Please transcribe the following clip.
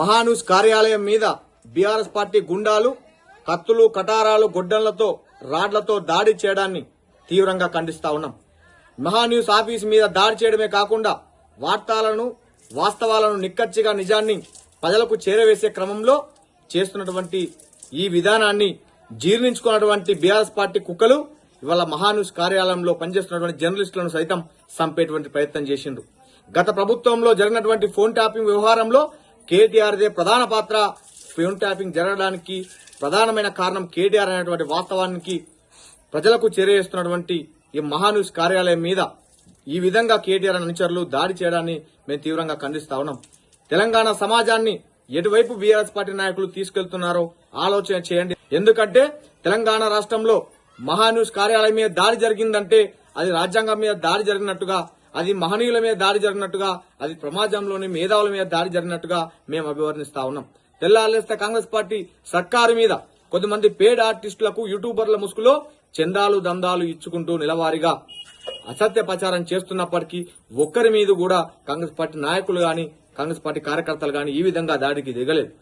మహానూస్ కార్యాలయం మీద BRS party గుండాలు కత్తులు కటారాలు గొడ్డళ్ళతో రాడ్లతో దాడి చేయడాన్ని తీవ్రంగా ఖండిస్తా ఉన్నాం. మహాన్యూస్ ఆఫీస్ మీద దాడి చేయడమే కాకుండా వార్తలను వాస్తవాలను నిక్కచ్చిగా నిజాన్ని ప్రజలకు చేరవేసే క్రమంలో చేస్తున్నటువంటి ఈ విధానాన్ని జీర్ణించుకున్నటువంటి బీఆర్ఎస్ పార్టీ కుక్కలు ఇవాళ మహాన్యూస్ కార్యాలయంలో పనిచేస్తున్నటువంటి జర్నలిస్టులను సైతం చంపేటువంటి ప్రయత్నం చేసిండ్రు. గత ప్రభుత్వంలో జరిగినటువంటి ఫోన్ ట్యాపింగ్ వ్యవహారంలో కేటీఆర్దే ప్రధాన పాత్ర. ఫోన్ ట్యాపింగ్ జరగడానికి ప్రధానమైన కారణం కేటీఆర్ అనేటువంటి వాస్తవానికి ప్రజలకు చేరేస్తున్నటువంటి ఈ మహాన్యూస్ కార్యాలయం మీద ఈ విధంగా కేటీఆర్ అనుచరులు దాడి చేయడాన్ని మేము తీవ్రంగా ఖండిస్తా ఉన్నాం. తెలంగాణ సమాజాన్ని ఎటువైపు బీఆర్ఎస్ పార్టీ నాయకులు తీసుకెళ్తున్నారో ఆలోచన చేయండి. ఎందుకంటే తెలంగాణ రాష్ట్రంలో మహాన్యూస్ కార్యాలయం మీద దాడి జరిగిందంటే అది రాజ్యాంగం మీద దాడి జరిగినట్టుగా అది మహనీయుల మీద దాడి జరిగినట్టుగా అది ప్రమాజంలోని మేధావుల మీద దాడి జరిగినట్టుగా మేము అభివర్ణిస్తా ఉన్నాం. తెల్లాలేస్తే కాంగ్రెస్ పార్టీ సర్కారు మీద కొద్దిమంది పేడ్ ఆర్టిస్టులకు యూట్యూబర్ల ముసుగులో చందాలు దందాలు ఇచ్చుకుంటూ నిలవారిగా అసత్య ప్రచారం చేస్తున్నప్పటికీ ఒక్కరి మీద కూడా కాంగ్రెస్ పార్టీ నాయకులు గాని కాంగ్రెస్ పార్టీ కార్యకర్తలు గాని ఈ విధంగా దాడికి దిగలేదు.